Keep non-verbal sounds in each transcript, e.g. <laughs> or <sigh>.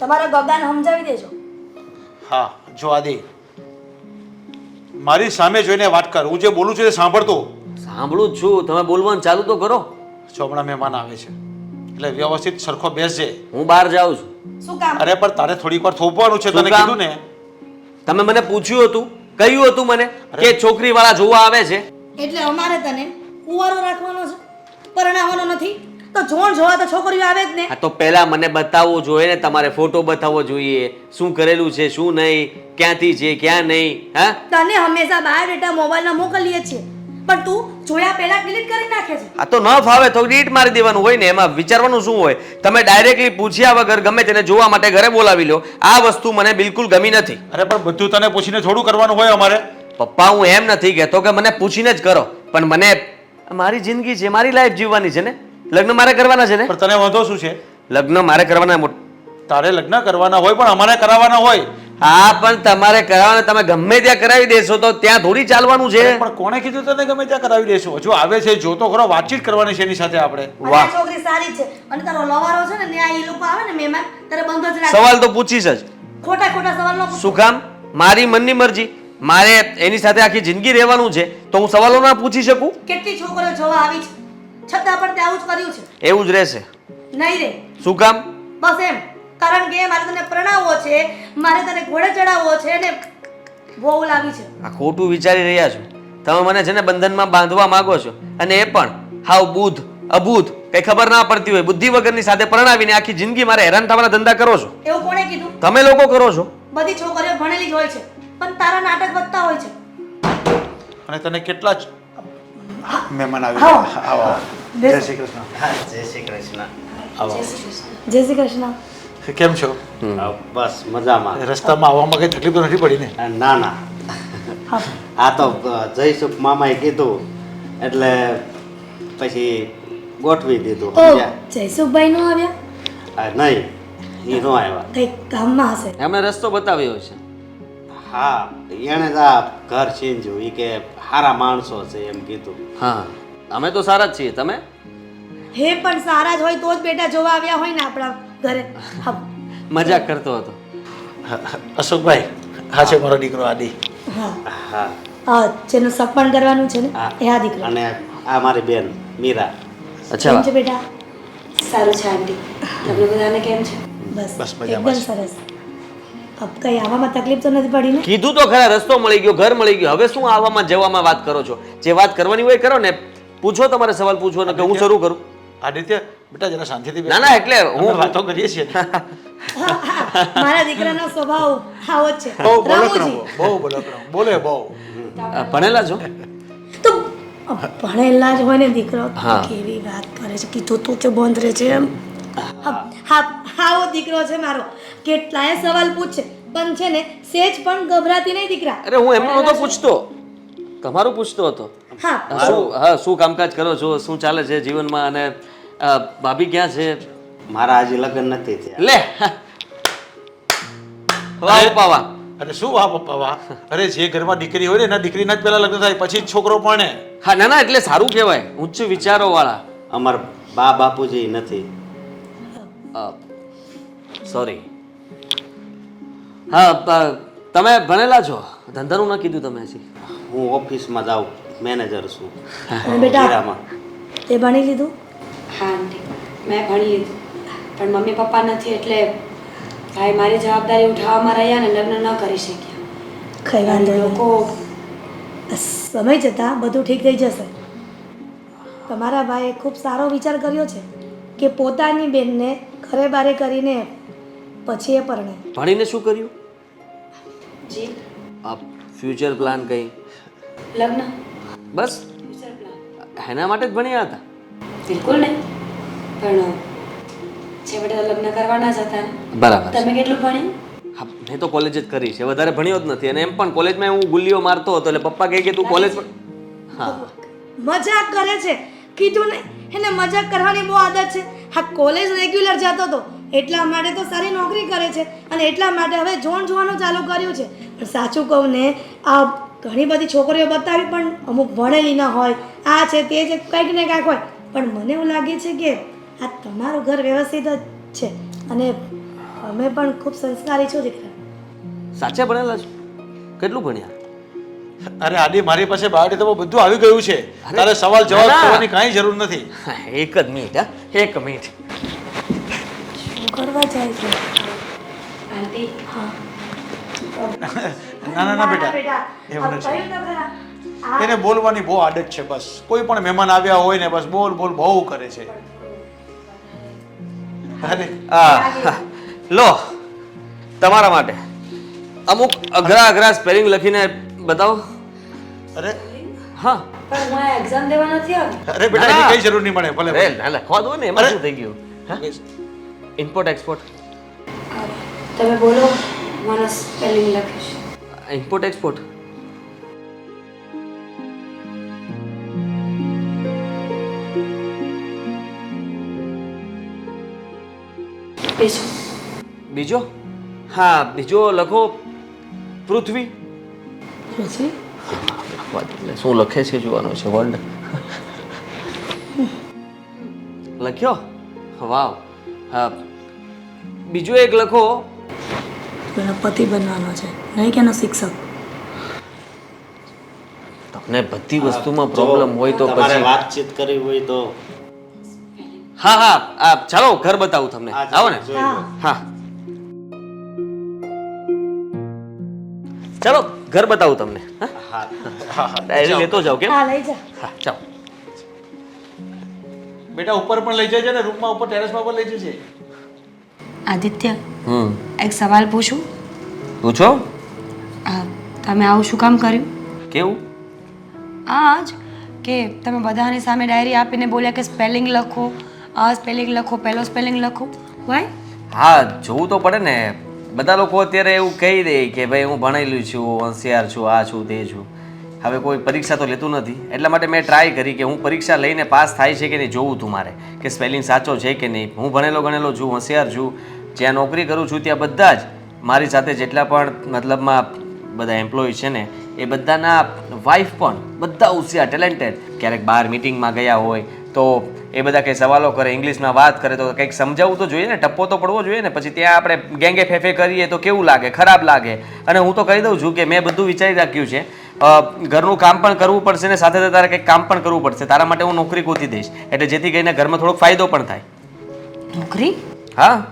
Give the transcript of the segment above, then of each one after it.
તમારા ગગાને સમજાવી દેજો. હા જો આદિ મારી સામે જોઈને વાત કર. હું જે બોલું છું એ સાંભળતો સાંભળું જ છું. તમે બોલવાનું ચાલુ તો કરો. જો હમણાં મહેમાન આવે છે. એટલે વ્યવસ્થિત સરખો બેસજે. હું બહાર જાઉં છું. શું કામ? અરે પણ તારે થોડીક વાર થોપવાનું છે તને કીધું ને. તમે મને પૂછ્યું હતું કહ્યું હતું મને કે છોકરી વાળા જોવા આવે છે. એટલે અમારે તને કુંવારો રાખવાનો છે પરણાવવાનો નથી? તો જોણ જોવા તો છોકરીઓ આવે જ ને. હા તો પહેલા મને બતાવવું જોઈએ ને તમારે ફોટો બતાવવો જોઈએ. શું કરેલું છે શું નહીં ક્યાંથી છે ક્યાં નહીં હા? તને હંમેશા બાયોડેટા મોબાઈલમાં મોકલીએ છીએ. પણ તું જોયા પહેલા ડિલીટ કરી નાખે છે. આ તો ન ફાવે તો ડિલીટ મારી દેવાનું હોય ને. એમાં વિચારવાનું શું હોય? તમે ડાયરેક્ટલી પૂછ્યા વગર ગમે તેને જોવા માટે ઘરે બોલાવી લો. આ વસ્તુ મને બિલકુલ ગમી નથી. અરે પણ બધું તને પૂછીને થોડું કરવાનું હોય અમારે. પપ્પા હું એમ નથી કહેતો કે મને પૂછીને જ કરો. પણ મને મારી જિંદગી છે મારી લાઈફ જીવવાની છે ને. લગ્ન મારે કરવાના છે ને? પણ તને વાંધો શું છે? લગ્ન મારે કરવાના તારે લગ્ન કરવાના હોય પણ અમારે કરાવવાના હોય. હા પણ તમારે કરાવવાના તમે ગમે ત્યાં કરાવી દેશો તો ત્યાં થોડી ચાલવાનું છે. પણ કોણે કીધું તને ગમે ત્યાં કરાવી દેશો? હજુ આવે છે જોતો ખરો વાતચીત કરવાની છે એની સાથે આપણે. વાહ. છોકરી સારી છે. અને તારો લવારો છે ને ત્યાં એ લોકો આવે ને મહેમાન તારે બંધ જ રાખ સવાલ તો પૂછીશ જ. ખોટા ખોટા સવાલ નો શું કામ? મારી મનની મરજી. મારે એની સાથે આખી જિંદગી રહેવાનું છે. તો હું સવાલો ના પૂછી શકું? કેટલી છોકરીઓ જોવા આવી છે? છતાં પણ તે આવું જ કર્યું છે. એવું જ રહેશે. નહીં રે. શું કામ? બસ એમ. કારણ કે મારે તને પ્રણાવવો છે મારે તને ઘોડે ચડાવવો છે ને બહુ લાવી છે. આ ખોટું વિચારી રહ્યા છો. તમે મને છે ને બંધનમાં બાંધવા માંગો છો. અને એ પણ હાવ બુધ અબૂધ કઈ ખબર ના પડતી હોય બુદ્ધિ વગરની સાથે પરણાવીને આખી જિંદગી મારે હેરાન થવાના ધંધા કરો છો. એવું કોણે કીધું? તમે લોકો કરો છો. બધી છોકરીઓ ભણેલી જ હોય છે. પણ તારા નાટક વધતા હોય છે. અને તને કેટલા જ મહેમાન આવી આવો. ગયા. આવો આવો. જય શ્રી કૃષ્ણ. હા જય શ્રી કૃષ્ણ. આવો. જય શ્રી કૃષ્ણ. કેમ છો? બસ મજામાં. રસ્તામાં આવવામાં કઈ તકલીફ તો નથી પડી ને? ના ના. હા. આ તો જયસુખ મામાએ કીધું એટલે પછી ગોઠવી દીધું. ઓ સમજ્યા? જયસુખભાઈ નો આવ્યા? આ નહીં એ નો આવ્યા. કંઈક કામમાં હશે. એમણે રસ્તો બતાવ્યો છે. હા એણે જ આ ઘર છીંજ્યું એ કે સારા માણસો છે એમ કીધું. હા અમે તો સારા જ છીએ તમે? હે પણ સારા જ હોય તો જ બેટા જોવા આવ્યા હોય ને આપણા ઘરે. હા. મજાક કરતો હતો. અશોકભાઈ હા છે મારો દીકરો આદિ. હા. હા. હા જેનું સપન કરવાનું છે ને હા. એ આ દીકરો. અને આ મારી બેન મીરા. અચ્છા. કેમ છે બેટા? સારું છે આંટી. તમને બધાને કેમ છે? બસ. બસ મજામાં એકદમ સરસ. કઈ આવવામાં તકલીફ તો નથી પડી ને? કીધું તો ખરા રસ્તો મળી ગયો ઘર મળી ગયો. હવે શું આવવામાં જવામાં વાત કરો છો? જે વાત કરવાની હોય કરો ને. પૂછો તમારે સવાલ પૂછો ને કે હું શરૂ કરું. આદિત્ય બેટા જરા શાંતિથી ના ના એટલે હું વાતો કરીએ છીએ. મારા દીકરાનો સ્વભાવ આવો છે. બહુ બોલકણો બહુ બોલકણો બોલે બહુ. ભણેલા છો? તો ભણેલા જ હોય ને દીકરો કેવી વાત કરે છે? કીધું તું કે બંધ રહે છે એમ. હા હા આવો દીકરો છે મારો. કેટલાય સવાલ પૂછે. પણ છે ને સેજ પણ ગભરાતી નહીં દીકરા. અરે હું એમનો નહોતો પૂછતો. તમારું પૂછતો હતો. હા. શું હા શું કામકાજ કરો છો? શું ચાલે છે જીવનમાં? અને ભાભી ક્યાં છે? મારા આજે લગ્ન નથી થયા. લે. વાહ પાવા અરે શું વાહ પપ્પા વાહ અરે જે ઘરમાં દીકરી હોય ને એના દીકરીના જ પહેલા લગ્ન થાય પછી છોકરો પણ હા ના ના એટલે સારું કહેવાય. ઉચ્ચ વિચારો વાળા અમાર બા બાપુજી નથી. સોરી હા તમે ભણેલા છો? ધંધાનું ના કીધું તમે હજી. હું ઓફિસમાં જાઉં મેનેજર છું. બેટા તે ભણી લીધું? હા આંટી. મેં ભણી લીધું. પણ મમ્મી પપ્પા નથી એટલે ભાઈ મારી જવાબદારી ઉઠાવવામાં રહ્યા ને લગ્ન ન કરી શક્યા. કઈ વાંધો નહીં. લોકો સમય જતાં બધું ઠીક થઈ જશે. તમારા ભાઈએ ખૂબ સારો વિચાર કર્યો છે કે પોતાની બેનને ઘરે બારે કરીને પછી એ પરણે. ભણીને શું કર્યું? જી. ફ્યુચર પ્લાન કઈ? લગ્ન. બસ. ફ્યુચર પ્લાન એના માટે જ ભણ્યા હતા? બિલકુલ નહીં પણ છેવટે લગ્ન કરવાના જ હતા. બરાબર. તમે કેટલું ભણ્યું? હા મેં તો કોલેજ જ કરી છે. વધારે ભણ્યો જ નથી. અને એમ પણ કોલેજમાં હું ગુલ્લીઓ મારતો હતો એટલે પપ્પા કહે કે તું કોલેજ હા. મજાક કરે છે. કીધું ને એને મજાક કરવાની બહુ આદત છે. હા કોલેજ રેગ્યુલર જતો હતો. એટલા માટે તો સારી નોકરી કરે છે અને એટલા માટે હવે જોણ જોવાનું ચાલુ કર્યું છે. પણ સાચું કહું ને આ ઘણી બધી છોકરીઓ બતાવી પણ અમુક ભણેલી ના હોય. આ છે તે છે કંઈક ને કાંઈક હોય. પણ મને એવું લાગે છે કે આ તમારું ઘર વ્યવસ્થિત જ છે અને અમે પણ ખૂબ સંસ્કારી છું દીકરા. સાચે ભણેલા છો? કેટલું ભણ્યા? અરે આડી મારી પાસે બાયોડેટામાં બધું આવી ગયું છે. તારે સવાલ જવાબ. કરવાની કાંઈ જરૂર નથી. એક જ મિનિટ હા. એક મિનિટ. કરવા જાય છે. આંટી? હા. ના ના ના બેટા. એવું નથી એને બોલવાની બહુ આદત છે બસ. કોઈ પણ મહેમાન આવ્યા હોય ને બસ બોલ બોલ બહુ કરે છે. અરે આ લો તમારા માટે. અમુક અઘરા અઘરા સ્પેલિંગ લખીને બતાવો. અરે. હા. પણ હું આ એક્ઝામ દેવા નથી અરે બેટા. કઈ જરૂર નહીં મળે ભલે ના લખવા દો ને એમાં શું થઈ ગયું? ઇમ્પોર્ટ એક્સપોર્ટ તમે બોલો મને સ્પેલિંગ લખીશ. ઇમ્પોર્ટ એક્સપોર્ટ બીજું? બીજો? હા બીજો લખો. પૃથ્વી. પૃથ્વી? શું લખે છે જોવાનું છે વર્લ્ડ લખ્યો? વાવ. હા. બીજું એક લખો. એનો પતિ બનવાનો છે. નહીં કે એનો શિક્ષક? તમને બધી વસ્તુમાં પ્રોબ્લેમ હોય તો તમારે પછી વાતચીત કરવી હોય તો. હા હા આ ચાલો ઘર બતાવું તમને. આ આવો ને. જોઈ લો. હા. ચાલો ઘર બતાવું તમને. હા? હા ડાયરી લેતો જાઓ કેમ? હા લઈ જા હા ચાલો. બેટા ઉપર પણ લઈ જજે ને રૂમમાં ઉપર ટેરેસમાં પણ લઈ જજે. આદિત્ય હમ. એક સવાલ પૂછું? પૂછો. આ, તમે આવું શું કામ કર્યું? કેવું? આ જ કે તમે બધાની સામે ડાયરી આપીને બોલ્યા કે સ્પેલિંગ લખો આ સ્પેલિંગ લખો પહેલો સ્પેલિંગ લખો. વાય હા જોવું તો પડે ને. બધા લોકો અત્યારે એવું કહી દે કે ભાઈ હું ભણેલું છું હોશિયાર છું આ છું તે છું. હવે કોઈ પરીક્ષા તો લેતું નથી. એટલા માટે મેં ટ્રાય કરી કે હું પરીક્ષા લઈને પાસ થાય છે કે નહીં જોવું તું મારે. કે સ્પેલિંગ સાચો છે કે નહીં. હું ભણેલો ગણેલો છું, હોશિયાર છું. જ્યાં નોકરી કરું છું ત્યાં બધા જ મારી સાથે જેટલા પણ મતલબમાં બધા એમ્પ્લોય છે ને, એ બધાના વાઈફ પણ બધા હોશિયાર ટેલેન્ટેડ ક્યારેક બહાર મિટિંગમાં ગયા હોય તો એ બધા કંઈ સવાલો કરે ઇંગ્લિશમાં વાત કરે તો કંઈક સમજાવવું તો જોઈએ ને, ટપ્પો તો પડવો જોઈએ ને. પછી ત્યાં આપણે ગેંગે ફેફે કરીએ તો કેવું લાગે, ખરાબ લાગે. અને હું તો કહી દઉં છું કે મેં બધું વિચારી રાખ્યું છે. ઘરનું કામ પણ કરવું પડશે ને સાથે સાથે તારે કંઈક કામ પણ કરવું પડશે. તારા માટે હું નોકરી ગોતી દઈશ. એટલે જેથી કરીને ઘરમાં થોડોક ફાયદો પણ થાય. નોકરી? હા.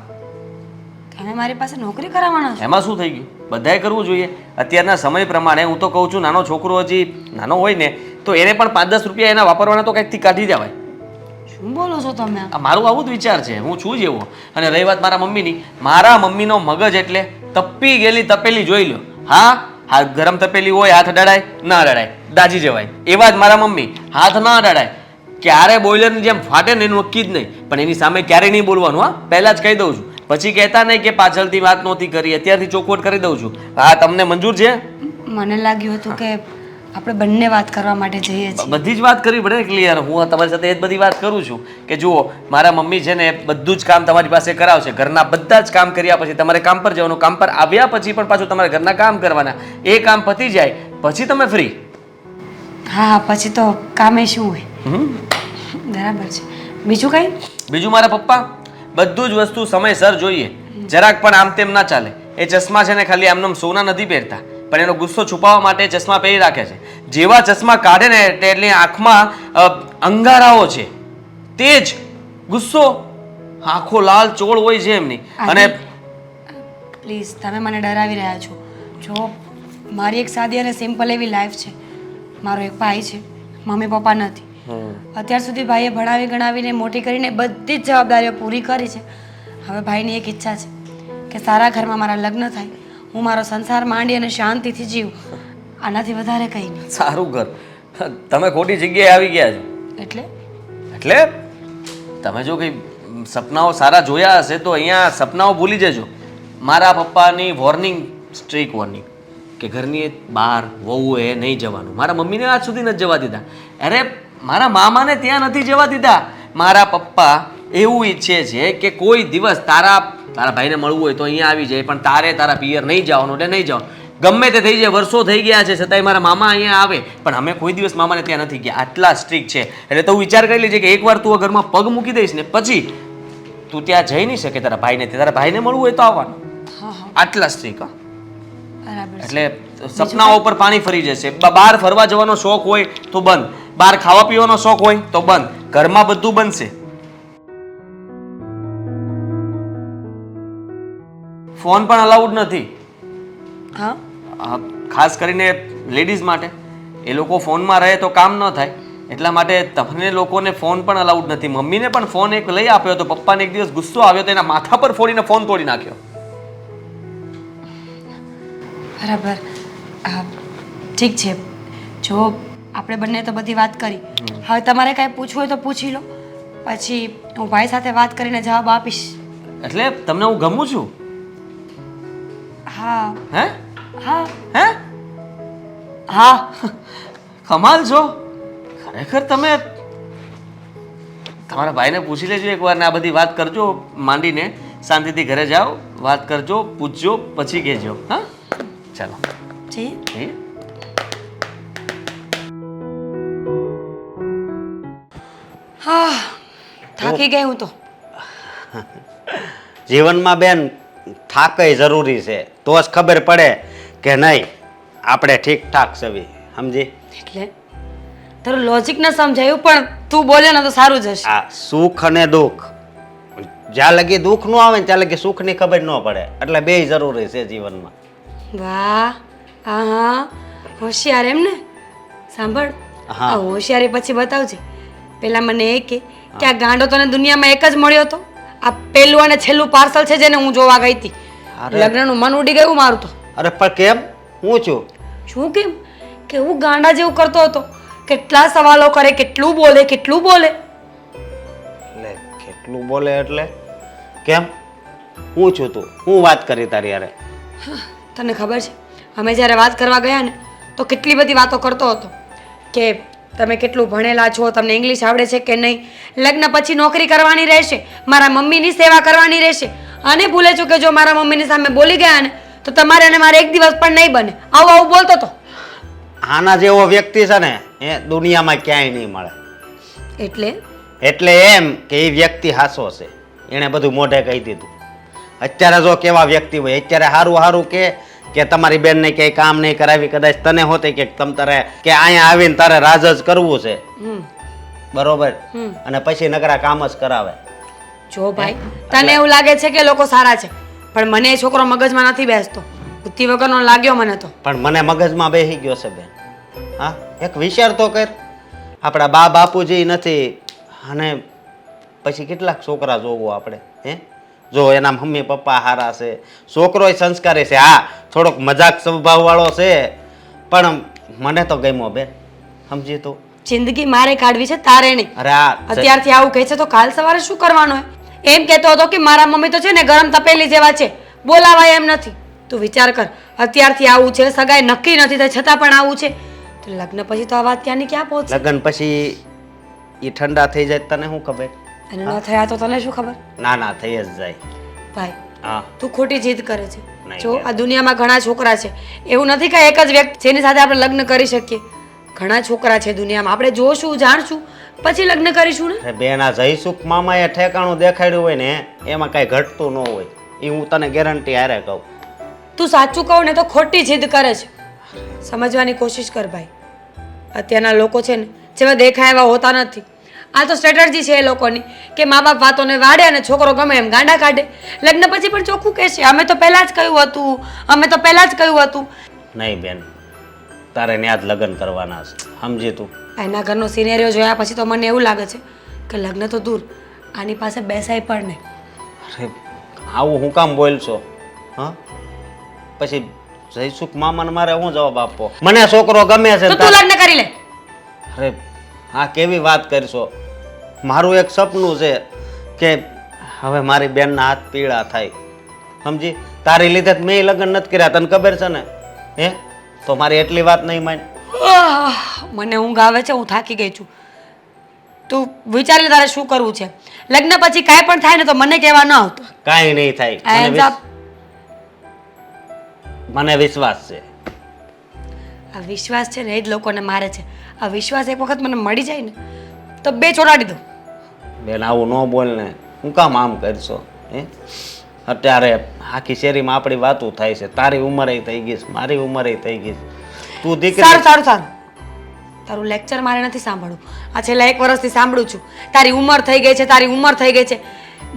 તમે મારી પાસે નોકરી કરાવવાના છો? એમાં શું થઈ ગયું? બધાએ કરવું જોઈએ. અત્યારના સમય પ્રમાણે હું તો કહું છું નાનો છોકરો હજી નાનો હોય ને તો એને પણ પાંચ દસ રૂપિયા એના વાપરવાના તો કંઈકથી કાઢી જવાય શું બોલો છો તમે? આ મારું આવું જ વિચાર છે. હું છું જ એવો. અને રહી વાત મારા મમ્મીની. મારા મમ્મીનો મગજ એટલે તપી ગયેલી તપેલી જોઈ લો હા? હા, ગરમ તપેલી હોય, હાથ ડડાય ના ડડાય દાજી જવાય. એવા જ મારા મમ્મી, હાથ ના ડડાય ક્યારે બોઈલરની જેમ ફાટે ને એનું નક્કી જ નહીં. પણ એની સામે ક્યારેય નહીં બોલવાનું, હા. પહેલા જ કહી દઉં છું. પછી કહેતા નહીં કે પાછળથી વાત નહોતી કરી, અત્યારથી ચોખવટ કરી દઉં છું. હા, તમને મંજૂર છે? મને લાગ્યું હતું કે આપણે બંને વાત કરવા માટે જઈએ છીએ. બધી જ વાત કરવી પડે ક્લિયર હું તમારી સાથે એ જ બધી વાત કરું છું કે જુઓ મારા મમ્મી છે ને બધું જ કામ તમારી પાસે કરાવશે. ઘરના બધા જ કામ કર્યા પછી તમારે કામ પર જવાનું કામ પર આવ્યા પછી પણ પાછું તમારે ઘરના કામ કરવાના. એ કામ પતી જાય પછી તમે ફ્રી હા પછી તો કામે શું હોય? બરાબર છે. બીજું કંઈ? બીજું મારા પપ્પા બધું જ વસ્તુ સમયસર જોઈએ. જરાક પણ આમ તેમ ના ચાલે. એ ચશ્મા છે ને ખાલી આમનામ સોના નથી પહેરતા. પણ એનો ગુસ્સો છુપાવવા માટે ચશ્મા પહેરી રાખે છે. જેવા ચશ્મા કાઢે ને એટલે આંખમાં અંગારાઓ છે. તે જ ગુસ્સો આંખો લાલ ચોળ હોય છે એમની. અને પ્લીઝ તમે મને ડરાવી રહ્યા છો. જો મારી એક સાદી અને સિમ્પલ એવી લાઈફ છે. મારો એક ભાઈ છે મમ્મી પપ્પા નથી. અત્યાર સુધી ભાઈએ ભણાવી ગણાવીને મોટી કરીને બધી જ જવાબદારીઓ પૂરી કરી છે. હવે ભાઈની એક ઈચ્છા છે કે સારા ઘરમાં મારા લગ્ન થાય. હું મારો સંસાર માંડી અને શાંતિથી જીવ. આનાથી વધારે કંઈ નહીં. સારું કર. તમે ખોટી જગ્યાએ આવી ગયા છો. એટલે? એટલે? તમે જો કંઈ સપનાઓ સારા જોયા હશે તો અહીંયા સપનાઓ ભૂલી જજો. મારા પપ્પાની વોર્નિંગ સ્ટ્રીક વોર્નિંગ કે ઘરની બહાર વહુ એ નહીં જવાનું. મારા મમ્મીને આજ સુધી નથી જવા દીધા. અરે મારા મામાને ત્યાં નથી જવા દીધા. મારા પપ્પા એવું ઈચ્છે છે કે કોઈ દિવસ તારા તારા ભાઈને મળવું હોય તો અહીંયા આવી જાય પણ તારે તારા પિયર નહીં જવાનું એટલે નહીં જવાનું. ગમે તે થઈ જાય વર્ષો થઈ ગયા છે છતાંય મારા મામા અહીંયા આવે. પણ અમે કોઈ દિવસ મામાને ત્યાં નથી ગયા. આટલા સ્ટ્રિક છે. એટલે તું વિચાર કરી લેજે કે એકવાર તું ઘરમાં પગ મૂકી દઈશ ને પછી તું ત્યાં જઈ નહીં શકે તારા ભાઈને. તારા ભાઈને મળવું હોય તો આવવાનું. આટલા સ્ટ્રીક એટલે સપનાઓ પર પાણી ફરી જશે. બહાર ફરવા જવાનો શોખ હોય તો બંધ. બહાર ખાવા પીવાનો શોખ હોય તો બંધ. ઘરમાં બધું બનશે. ફોન પણ અલાઉડ નથી. હા? ખાસ કરીને લેડીઝ માટે. એ લોકો ફોનમાં રહે તો કામ ન થાય. એટલા માટે તમને લોકોને ફોન પણ અલાઉડ નથી. મમ્મીને પણ ફોન એક લઈ આપ્યો તો પપ્પાને એક દિવસ ગુસ્સો આવ્યો તો એના માથા પર ફોડીને ફોન તોડી નાખ્યો. બરાબર. હા ઠીક છે. જો આપણે બંને તો બધી વાત કરી. હવે તમારે કાંઈ પૂછવું હોય તો પૂછી લો. પછી હું ભાઈ સાથે વાત કરીને જવાબ આપીશ. એટલે તમને હું ગમું છું? હા. હે? હા. હે? હા. કમાલ છો. ખરેખર તમે તમારા ભાઈને પૂછી લેજો એકવાર ને આ બધી વાત કરજો માંડીને. શાંતિથી ઘરે જાઓ વાત કરજો પૂછજો પછી કહેજો. હા? ચાલો. જઈએ હા. થાકી ગઈ હું તો. <laughs> જીવનમાં બેન થાકય જરૂરી છે. તો જ ખબર પડે કે નહીં આપણે ઠીક ઠાક છવી સમજી? એટલે તારું લોજિક ન સમજાયું પણ તું બોલ્યો ને તો સારું જ હશે. આ સુખ અને દુઃખ. જ્યાં લગી દુઃખ ન આવે ને ત્યાં લગી સુખની ખબર ન પડે. એટલે બે જરૂરી છે જીવનમાં. વાહ હા હા હોશિયાર એમ ને? સાંભળ હા. હોશિયારી પછી બતાવજે. પેલા મને એ કે કે આ ગાંડો તને દુનિયામાં એક જ મળ્યો હતો. આ પેલું અને છેલ્લું પાર્સલ છે જેને હું જોવા ગઈ હતી. લગ્નનું મન ઉડી ગયું મારું તો. અરે પણ કેમ? હું છું? શું કેમ? કે હું ગાંડા જેવું કરતો હતો. કેટલા સવાલો કરે કેટલું બોલે કેટલું બોલે. એટલે કેટલું બોલે એટલે? કેમ? હું છું તું. હું વાત કરી તારી યારે. તને ખબર છે અમે જ્યારે વાત કરવા ગયા ને તો કેટલી બધી વાતો કરતો હતો. કે તમે કેટલું ભણેલા છો તમને ઇંગ્લિશ આવડે છે કે નહીં? લગ્ન પછી નોકરી કરવાની રહેશે મારા મમ્મીની સેવા કરવાની રહેશે. અને ભૂલે છું કે જો મારા મમ્મીની સામે બોલી ગયા ને તો તમારે અને મારે એક દિવસ પણ નહીં બને. આવું આવું બોલતો તો. આના જેવો વ્યક્તિ છે ને એ દુનિયામાં ક્યાંય નહીં મળે. એટલે? એટલે એમ કે એ વ્યક્તિ હાસો છે. એણે બધું મોઢે કહી દીધું. અત્યારે જો કેવા વ્યક્તિ હોય અત્યારે સારું સારું કે કે તમારી બેનને ક્યાંય કામ નહીં કરાવી કદાચ તને હોતે કે તમ તારે કે અહીંયા આવીને તારે રાજ જ કરવું છે. બરોબર? અને પછી નકરા કામ જ કરાવે. જો ભાઈ તને એવું લાગે છે કે લોકો સારા છે પણ મને એ છોકરો મગજમાં નથી બેસતો. બુદ્ધિ વગરનો લાગ્યો મને તો. પણ મને મગજમાં બેસી ગયો છે બેન. હા એક વિચાર તો કર. આપણા બા બાપુજી નથી અને પછી કેટલાક છોકરા જોવો આપણે હે? જો એના મમ્મી પપ્પા હારા છે છોકરો સંસ્કારી છે. હા થોડોક મજાક સ્વભાવવાળો છે પણ મને તો ગમ્યો બેન. સમજી તું? જિંદગી મારે કાઢવી છે તારે નહીં. અરે આ અત્યારથી આવું કહે છે તો કાલ સવારે શું કરવાનું હોય એમ કહેતો હતો કે મારા મમ્મી તો છે ને ગરમ તપેલી જેવા છે. બોલાવાય એમ નથી. તું વિચાર કર અત્યારથી આવું છે સગાઈ નક્કી નથી થઈ છતાં પણ આવું છે. તો લગ્ન પછી તો આ વાત ત્યાંની ક્યાં પહોંચશે લગ્ન પછી એ ઠંડા થઈ જાય તને શું ખબર? અને ન થયા તો તને શું ખબર? ના ના થઈ જ જાય. ભાઈ હા. તું ખોટી જીદ કરે છે. જો આ દુનિયામાં ઘણા છોકરા છે. એવું નથી કે એક જ વ્યક્તિ જેની સાથે આપણે લગ્ન કરી શકીએ. ઘણા છોકરા છે દુનિયામાં. આપણે જોશું જાણશું. પછી લગ્ન કરીશું ને? બેન આ જયસુખ મામાએ ઠેકાણું દેખાડ્યું હોય ને એમાં કાંઈ ઘટતું ન હોય. એ હું તને ગેરંટી હારે કહું. તું સાચું કહું ને તો ખોટી જીદ કરે છે. સમજવાની કોશિશ કર ભાઈ. અત્યારના લોકો છે ને જેવા દેખાય એવા હોતા નથી. આ તો સ્ટ્રેટર્જી છે એ લોકોની કે મા બાપ વાતોને વાડે અને છોકરો ગમે એમ ગાંડા કાઢે. લગ્ન પછી પણ ચોખ્ખું કહેશે અમે તો પહેલાં જ કહ્યું હતું અમે તો પહેલાં જ કહ્યું હતું. નહીં બેન તારે ત્યાં જ લગ્ન કરવાના છે સમજી તું. એના ઘરનો સિનેરિયો જોયા પછી તો મને એવું લાગે છે કે લગ્ન તો દૂર આની પાસે બેસાય પણ નહીં. અરે આવું હું કામ બોલશો હા? પછી જયસુખ મામાને મારે હું જવાબ આપો મને છોકરો ગમે છે તો તું લગ્ન કરી લે. અરે હા કેવી વાત કરશો? મારું એક સપનું છે કે હવે મારી બેનના હાથ પીળા થાય. સમજી? તારી લીધે મેં લગ્ન નથી કર્યા તને ખબર છે ને? હે? તો મારી એટલી વાત નહીં માન. મને ઊંઘ આવે છે હું થાકી ગઈ છું. તું વિચારી લે તારે શું કરવું છે? લગ્ન પછી કાંઈ પણ થાય ને તો મને કહેવા ન આવતો. કાંઈ નહીં થાય. મને વિશ- મને વિશ્વાસ છે. આ વિશ્વાસ છે ને એ જ લોકોને મારે છે. આ વિશ્વાસ એક વખત મને મળી જાય ને તો બે ચોરાડી દઉં. બેન આવું ન બોલ ને. હું કામ આમ કરશો? હે? અત્યારે આખી શેરીમાં આપણી વાતો થાય છે. તારી ઉંમરે થઈ ગઈ છે. મારી ઉંમરે થઈ ગઈ છે. તું દીકરી સારું સારું સારું. તારું લેક્ચર મારે નથી સાંભળવું. આ છેલ્લા એક વર્ષથી સાંભળું છું. તારી ઉંમર થઈ ગઈ છે તારી ઉંમર થઈ ગઈ છે.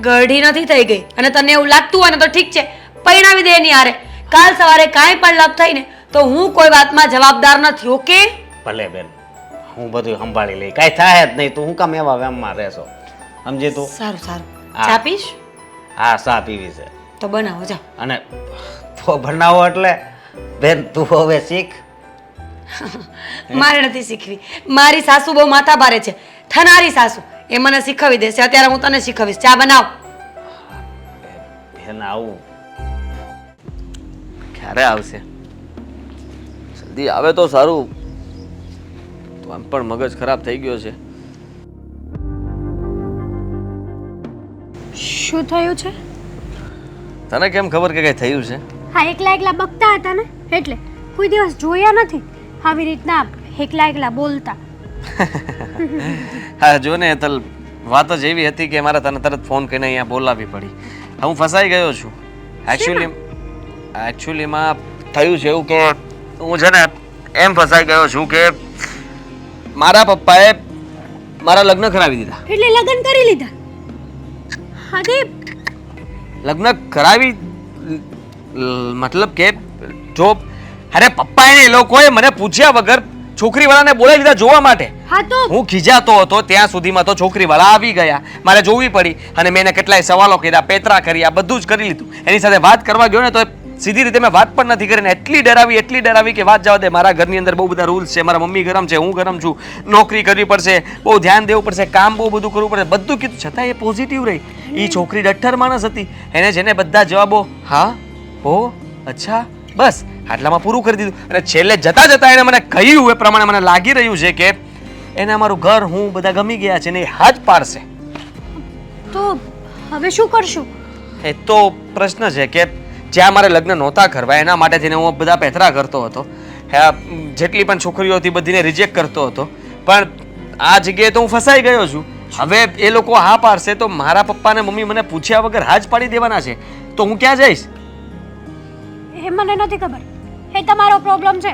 ગઢી નથી થઈ ગઈ અને તને એવું લાગતું હોય ને તો ઠીક છે. પરિણાવી દે એની હારે. કાલ સવારે કાંઈ પણ લાભ થઈને તો હું કોઈ વાતમાં જવાબદાર નથી ઓકે? ભલે બેન હું બધું સંભાળી લઈ કાંઈ થાય જ નહીં તું હું કામ એવા વેમમાં રહેશો? સમજી તું? સારું સારું. હા. ચા પીશ? હા સા પીવી છે. તો બનાવો જા. અને તો બનાવો એટલે બેન તું હવે શીખ. મારે નથી શીખવી. મારી સાસુ બહુ માથા ભારે છે. થનારી સાસુ એ મને શીખવી દેશે. અત્યારે હું તને શીખવીશ. ચા બનાવ. બેન આવું. ક્યારે આવશે? જલ્દી આવે તો સારું. તો આમ પણ મગજ ખરાબ થઈ ગયો છે. શું થયું છે? તને કેમ ખબર કે કંઈ થયું છે? હા એકલા એકલા બકતા હતા ને? એટલે કોઈ દિવસ જોયા નથી. આવી રીતના એકલા એકલા બોલતા. હા જો ને હેતલ વાત જ એવી હતી કે મારે તને તરત ફોન કરીને અહીંયા બોલાવવી પડી. હું ફસાઈ ગયો છું. એકચ્યુઅલી એકચ્યુઅલીમાં થયું છે એવું કે હું છે ને એમ ફસાઈ ગયો છું કે મારા પપ્પાએ મારા લગ્ન કરાવી દીધા. એટલે લગ્ન કરી લીધા? હા લગ્ન કરાવી મતલબ કે જો અરે પપ્પાએ એ લોકોએ મને પૂછ્યા વગર છોકરીવાળાને બોલાવી લીધા જોવા માટે. હા તો? હું ખીજાતો હતો ત્યાં સુધીમાં તો છોકરીવાળા આવી ગયા. મારે જોવી પડી અને મેં એને કેટલાય સવાલો કર્યા પેતરા કર્યા બધું જ કરી લીધું. એની સાથે વાત કરવા ગયો ને તો સીધી રીતે મેં વાત પણ નથી કરી ને એટલી ડરાવી એટલી ડરાવી કે વાત જવા દે. મારા ઘરની અંદર બહુ બધા રૂલ્સ છે મારા મમ્મી ગરમ છે હું ગરમ છું. નોકરી કરવી પડશે બહુ ધ્યાન દેવું પડશે કામ બહુ બધું કરવું પડશે. બધું કીધું છતાં એ પોઝિટિવ રહી. એ છોકરી ડઠ્ઠર માણસ હતી. એને જેને બધા જવાબો હા હો અચ્છા બસ. આટલામાં પૂરું કરી દીધું. અને છેલ્લે જતા જતા એને મને કહ્યું એ પ્રમાણે મને લાગી રહ્યું છે કે એને અમારું ઘર હું બધા ગમી ગયા છે ને એ હાથ પાડશે. તો હવે શું કરશું? એ તો પ્રશ્ન છે કે જ્યાં મારે લગ્ન નહોતા કરવા એના માટે થઈને હું બધા પેથરા કરતો હતો. જેટલી પણ છોકરીઓ હતી બધીને રિજેક્ટ કરતો હતો. પણ આ જગ્યાએ તો હું ફસાઈ ગયો છું. હવે એ લોકો હા પાડશે તો મારા પપ્પા ને મમ્મી મને પૂછ્યા વગર હા જ પાડી દેવાના છે. તો હું ક્યાં જઈશ? એ મને નથી ખબર. એ તમારો પ્રોબ્લેમ છે.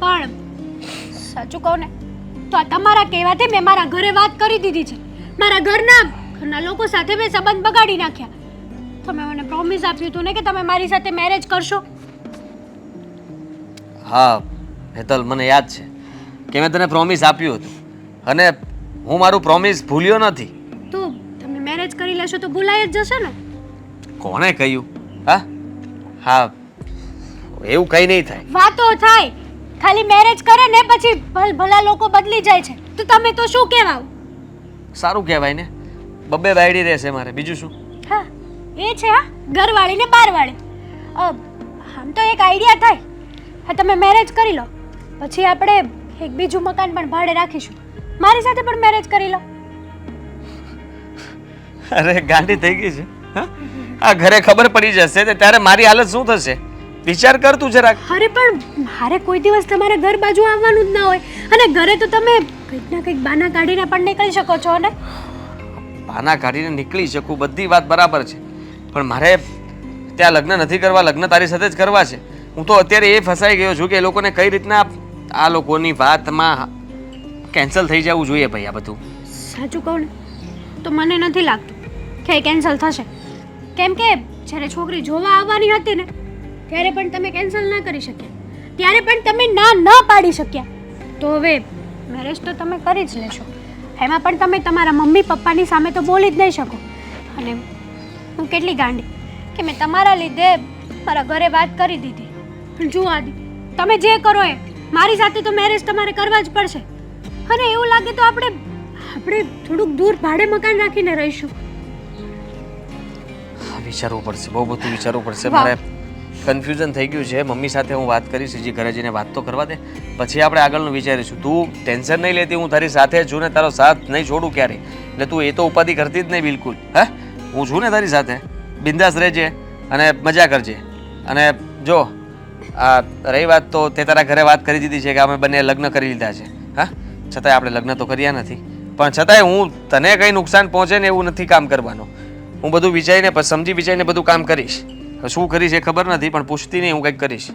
પણ સાચું કહું ને તો આ તમારા કહેવાથી મેં મારા ઘરે વાત કરી દીધી છે. મારા ઘરના ઘરના લોકો સાથે મેં સંબંધ બગાડી નાખ્યા. તમે મને પ્રોમિસ આપ્યું હતું ને કે તમે મારી સાથે મેરેજ કરશો. હા હેતલ મને યાદ છે કે મેં તને પ્રોમિસ આપ્યું હતું. અને હું મારું પ્રોમિસ ભૂલ્યો નથી. તો તમે મેરેજ કરી લેશો તો ભૂલાઈ જ જશે ને. કોણે કહ્યું? હા? હા એવું કંઈ નહીં થાય. વાતો થાય. ખાલી મેરેજ કરે ને પછી ભલ ભલા લોકો બદલી જાય છે. તો તમે તો શું કહેવાવ સારું કહેવાય ને. બબ્બે બાયડી રહેશે મારે. બીજું શું? હા એ છે હા ઘરવાળી ને બારવાળી આમ તો એક આઈડિયા થાય. હા તમે મેરેજ કરી લો. પછી આપણે એક બીજું મકાન પણ ભાડે રાખીશું. મારી સાથે પણ મેરેજ કરી લો. અરે ગાંડી થઈ ગઈ છે. હા? આ ઘરે ખબર પડી જશે તો ત્યારે મારી હાલત શું થશે? વિચાર કર તું જરાક. અરે પણ મારે કોઈ દિવસ તમારા ઘર બાજુ આવવાનું જ ના હોય. અને ઘરે તો તમે કંઈક ના કંઈક બાના કાઢીને પણ નીકળી શકો છો ને? બાના કાઢીને નીકળી શકું બધી વાત બરાબર છે. પણ મારે ત્યાં લગ્ન નથી કરવા લગ્ન તારી સાથે જ કરવા છે. હું તો અત્યારે એ ફસાઈ ગયો છું કે એ લોકોને કઈ રીતના આ લોકોની વાતમાં કેન્સલ થઈ જવું જોઈએ ભાઈ આ બધું. સાચું કહું ને તો મને નથી લાગતું કે કેન્સલ થશે. કેમ કે જ્યારે છોકરી જોવા આવવાની હતી ને ત્યારે પણ તમે કેન્સલ ના કરી શક્યા. ત્યારે પણ તમે ના ન પાડી શક્યા. તો હવે મેરેજ તો તમે કરી જ લેશો. એમાં પણ તમે તમારા મમ્મી પપ્પાની સામે તો બોલી જ નહીં શકો. અને હું કેટલી ગાંડી કે મેં તમારા લીધે મારા ઘરે વાત કરી દીધી. પણ જુઓ આદિ તમે જે કરો એ મારી સાથે તો મેરેજ તમારે કરવા જ પડશે. અને એવું લાગે તો આપણે આપણે થોડુંક દૂર ભાડે મકાન રાખીને રહીશું. વિચારવું પડશે. બહુ બધું વિચારવું પડશે. મારે કન્ફ્યુઝન થઈ ગયું છે. મમ્મી સાથે હું વાત કરીશ હજી ઘરે જઈને વાત તો કરવા દે. પછી આપણે આગળનું વિચારીશું. તું ટેન્શન નહીં લેતી, હું તારી સાથે છું ને તારો સાથ નહીં છોડું ક્યારેય. એટલે તું એ તો ઉપાધિ કરતી જ નહીં બિલકુલ. હે? હું છું ને તારી સાથે. બિંદાસ રહેજે અને મજા કરજે. અને જો, આ રહી વાત તો તે તારા ઘરે વાત કરી દીધી છે કે અમે બંને લગ્ન કરી લીધા છે. હા? છતાંય આપણે લગ્ન તો કર્યા નથી. પણ છતાંય હું તને કંઈ નુકસાન પહોંચે ને એવું નથી કામ કરવાનું. હું બધું વિચારીને સમજી વિચારીને બધું કામ કરીશ. શું કરીશ એ ખબર નથી પણ પૂછતી નહીં હું કંઈક કરીશ.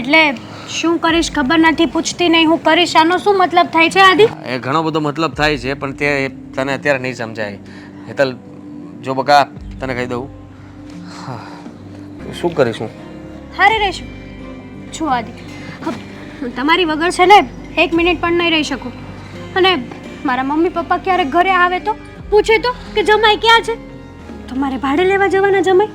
એટલે શું કરીશ ખબર નથી પૂછતી નહીં હું કરીશ? આનો શું મતલબ થાય છે આદિ? એ ઘણો બધો મતલબ થાય છે પણ તે તને અત્યારે નહીં સમજાય. હેતલ જો બકા તને કહી દઉં. હા, શું કરીશું હારે રહેશું. છું આદિ. તમારી વગર છે ને એક મિનિટ પણ નહીં રહી શકું. અને મારા મમ્મી પપ્પા ક્યારેક ઘરે આવે તો પૂછે તો કે જમાઈ ક્યાં છે? તમારે ભાડે લેવા જવાના જમાઈ?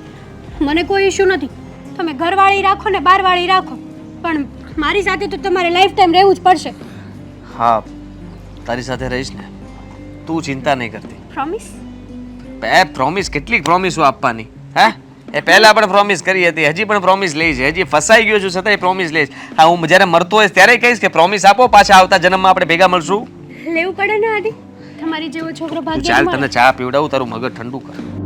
મને કોઈ ઇશ્યુ નથી. તમે ઘરવાળી રાખો ને બારવાળી રાખો. પણ મારી સાથે તો તમારે લાઈફ ટાઈમ રહેવું જ પડશે. હા તારી સાથે રહીશ ને. તું ચિંતા નહીં કરતી. પ્રોમિસ એ પ્રોમિસ કેટલી પ્રોમિસો આપવાની. હે? એ પહેલાં પણ પ્રોમિસ કરી હતી હજી પણ પ્રોમિસ લઈ છે. હજી ફસાઈ ગયો છું છતાંય પ્રોમિસ લઈશ. હા હું જ્યારે મરતો હોઈશ ત્યારે કહીશ કે પ્રોમિસ આપો પાછા આવતા જન્મમાં આપણે ભેગા મળશું. લેવું પડે ને આદિ? તમારી જેવો છોકરો ભાગ્ય ચાલ તને ચા પીવડાવું તારું મગજ ઠંડુ કર.